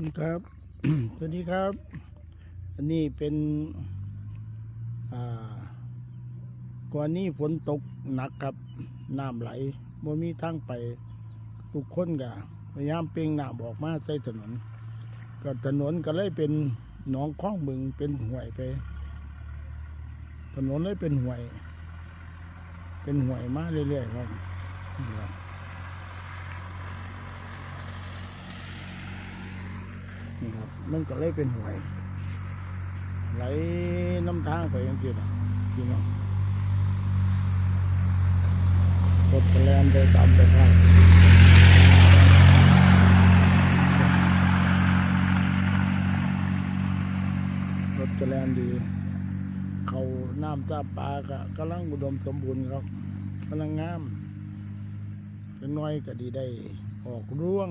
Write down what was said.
นี่ครับ สวัสดีครับ อันนี้เป็นอ่าก่อนนี้ฝนตกหนักครับน้ำไหลบ่มีทางไปทุกคนก็พยายามเปล่งน้ำออกมาใส่ถนน ก็ถนนก็เลยเป็นหนองคล้องบึงเป็นห่วยไป ถนนเลยเป็นห่วย เป็นห่วยมาเรื่อยๆครับนี่ครับ นี่ครับ มันก็เลยเป็นหวย ไหลน้ำทางไปยังไงนะพี่น้องรถแลนไปตามไปทางรถแลนดี เขาน้ำตาปลากะกำลังอุดมสมบูรณ์ครับกำลังงามจะน้อยก็ดีได้ ออกร่วง